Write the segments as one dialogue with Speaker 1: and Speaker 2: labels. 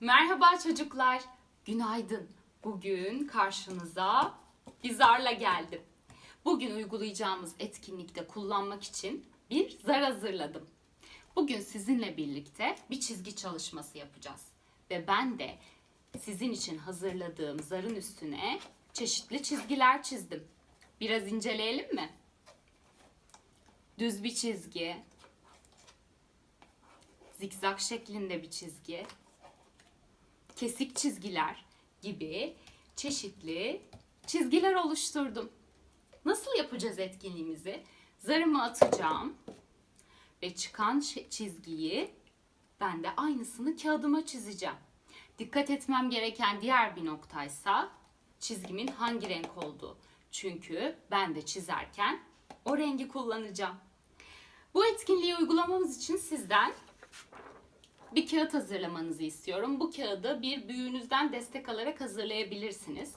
Speaker 1: Merhaba çocuklar. Günaydın. Bugün karşınıza bir zarla geldim. Bugün uygulayacağımız etkinlikte kullanmak için bir zar hazırladım. Bugün sizinle birlikte bir çizgi çalışması yapacağız. Ve ben de sizin için hazırladığım zarın üstüne çeşitli çizgiler çizdim. Biraz inceleyelim mi? Düz bir çizgi, zikzak şeklinde bir çizgi, kesik çizgiler gibi çeşitli çizgiler oluşturdum. Nasıl yapacağız etkinliğimizi? Zarımı atacağım ve çıkan şe- çizgiyi ben de aynısını kağıdıma çizeceğim. Dikkat etmem gereken diğer bir noktaysa çizgimin hangi renk olduğu. Çünkü ben de çizerken o rengi kullanacağım. Bu etkinliği uygulamamız için sizden bir kağıt hazırlamanızı istiyorum. Bu kağıdı bir büyüğünüzden destek alarak hazırlayabilirsiniz.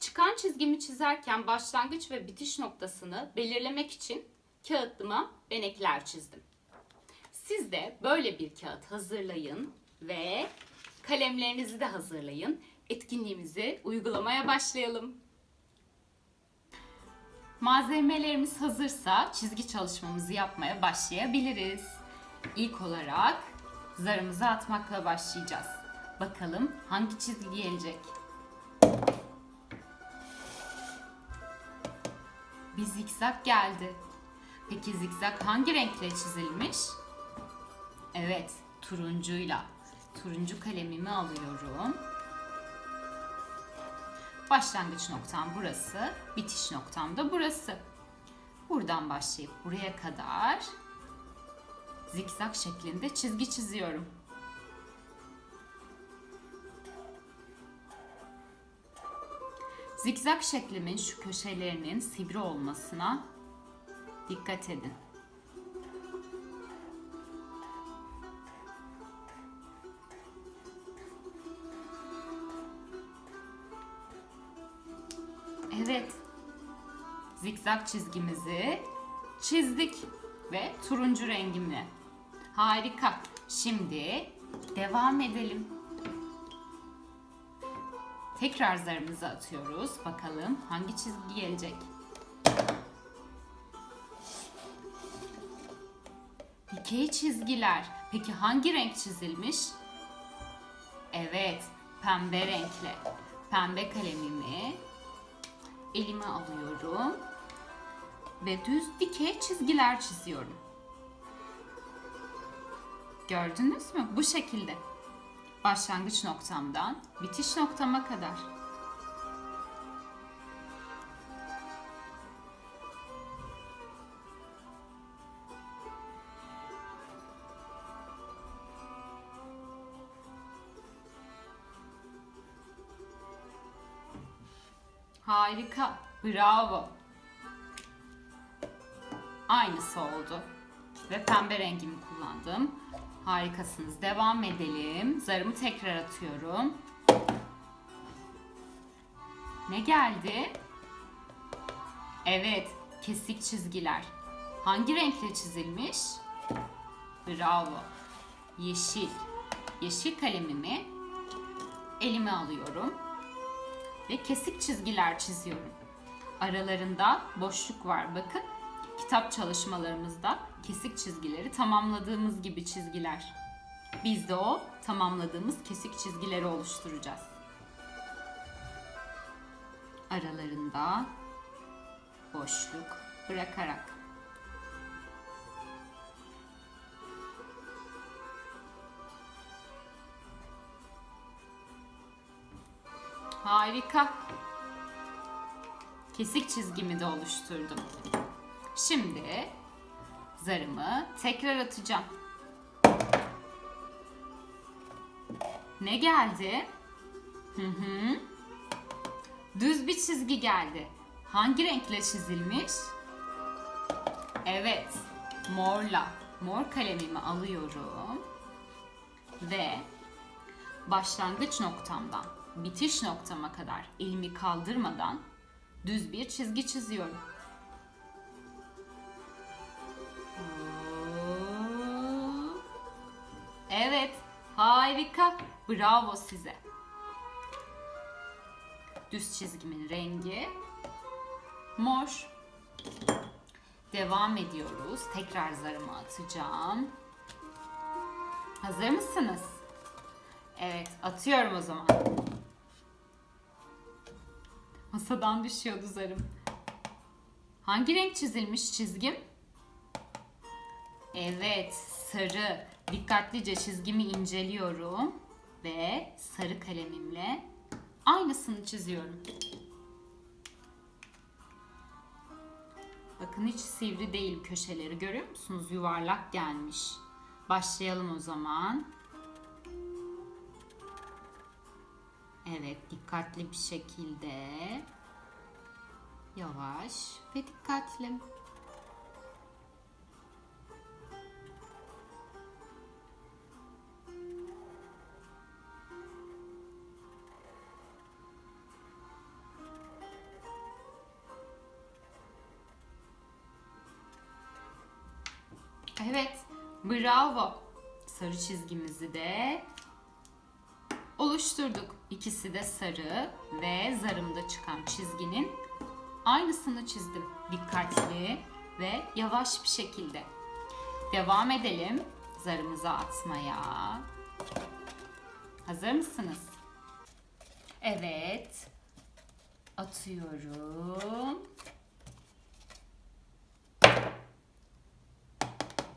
Speaker 1: Çıkan çizgimi çizerken başlangıç ve bitiş noktasını belirlemek için kağıtıma benekler çizdim. Siz de böyle bir kağıt hazırlayın ve kalemlerinizi de hazırlayın. Etkinliğimizi uygulamaya başlayalım. Malzemelerimiz hazırsa çizgi çalışmamızı yapmaya başlayabiliriz. İlk olarak zarımızı atmakla başlayacağız. Bakalım hangi çizgi gelecek? Bir zikzak geldi. Peki zikzak hangi renkle çizilmiş? Evet, turuncuyla. Turuncu kalemimi alıyorum. Başlangıç noktam burası, bitiş noktam da burası. Buradan başlayıp buraya kadar zikzak şeklinde çizgi çiziyorum. Zikzak şeklimin şu köşelerinin sivri olmasına dikkat edin. Evet. Zikzak çizgimizi çizdik ve turuncu rengimle. Harika. Şimdi devam edelim. Tekrar zarımızı atıyoruz. Bakalım hangi çizgi gelecek? Dikey çizgiler. Peki hangi renk çizilmiş? Evet, pembe renkle. Pembe kalemimi elime alıyorum ve düz dikey çizgiler çiziyorum. Gördünüz mü? Bu şekilde. Başlangıç noktamdan bitiş noktama kadar. Harika. Bravo. Aynısı oldu. Ve pembe rengimi kullandım. Harikasınız. Devam edelim. Zarımı tekrar atıyorum. Ne geldi? Evet, kesik çizgiler. Hangi renkle çizilmiş? Bravo. Yeşil. Yeşil kalemimi elime alıyorum ve kesik çizgiler çiziyorum. Aralarında boşluk var bakın. Kitap çalışmalarımızda kesik çizgileri tamamladığımız gibi çizgiler. Biz de o tamamladığımız kesik çizgileri oluşturacağız. Aralarında boşluk bırakarak. Harika. Kesik çizgimi de oluşturdum. Şimdi zarımı tekrar atacağım. Ne geldi? Hı hı. Düz bir çizgi geldi. Hangi renkle çizilmiş? Evet, morla. Mor kalemimi alıyorum ve başlangıç noktamdan bitiş noktama kadar elimi kaldırmadan düz bir çizgi çiziyorum. Evet, Harika. Bravo size. Düz çizgimin rengi mor. Devam ediyoruz. Tekrar zarımı atacağım. Hazır mısınız? Evet, atıyorum o zaman. Masadan düşüyordu zarım. Hangi renk çizilmiş çizgim? Evet, sarı. Dikkatlice çizgimi inceliyorum ve sarı kalemimle aynısını çiziyorum. Bakın hiç sivri değil köşeleri görüyor musunuz? Yuvarlak gelmiş. Başlayalım o zaman. Evet, dikkatli bir şekilde. Yavaş ve dikkatli. Evet, bravo. Sarı çizgimizi de oluşturduk. İkisi de sarı ve zarımda çıkan çizginin aynısını çizdim. Dikkatli ve yavaş bir şekilde. Devam edelim zarımızı atmaya. Hazır mısınız? Evet. Atıyorum.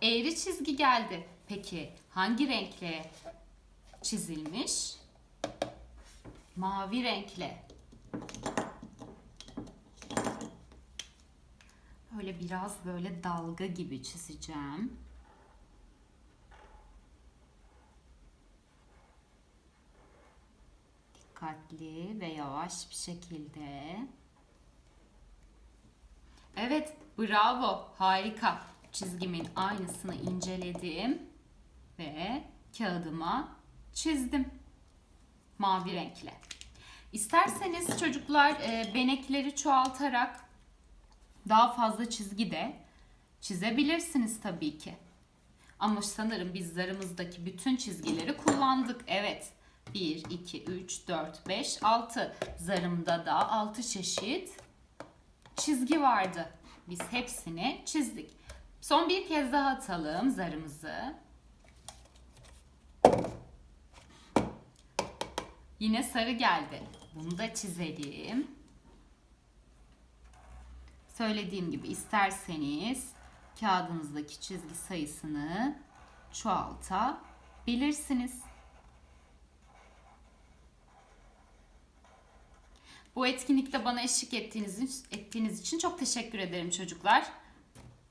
Speaker 1: Eğri çizgi geldi. Peki hangi renkle çizilmiş? Mavi renkle. Böyle biraz böyle dalga gibi çizeceğim. Dikkatli ve yavaş bir şekilde. Evet, bravo, harika. Çizgimin aynısını inceledim ve kağıdıma çizdim. Mavi renkle. İsterseniz çocuklar e, benekleri çoğaltarak daha fazla çizgi de çizebilirsiniz tabii ki. Ama sanırım biz zarımızdaki bütün çizgileri kullandık. Evet. 1, 2, 3, 4, 5, 6. Zarımda da 6 çeşit çizgi vardı. Biz hepsini çizdik. Son bir kez daha atalım zarımızı. Yine sarı geldi. Bunu da çizelim. Söylediğim gibi isterseniz kağıdınızdaki çizgi sayısını çoğaltabilirsiniz. Bu etkinlikte bana eşlik ettiğiniz, ettiğiniz için çok teşekkür ederim çocuklar.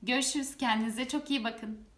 Speaker 1: Görüşürüz. Kendinize çok iyi bakın.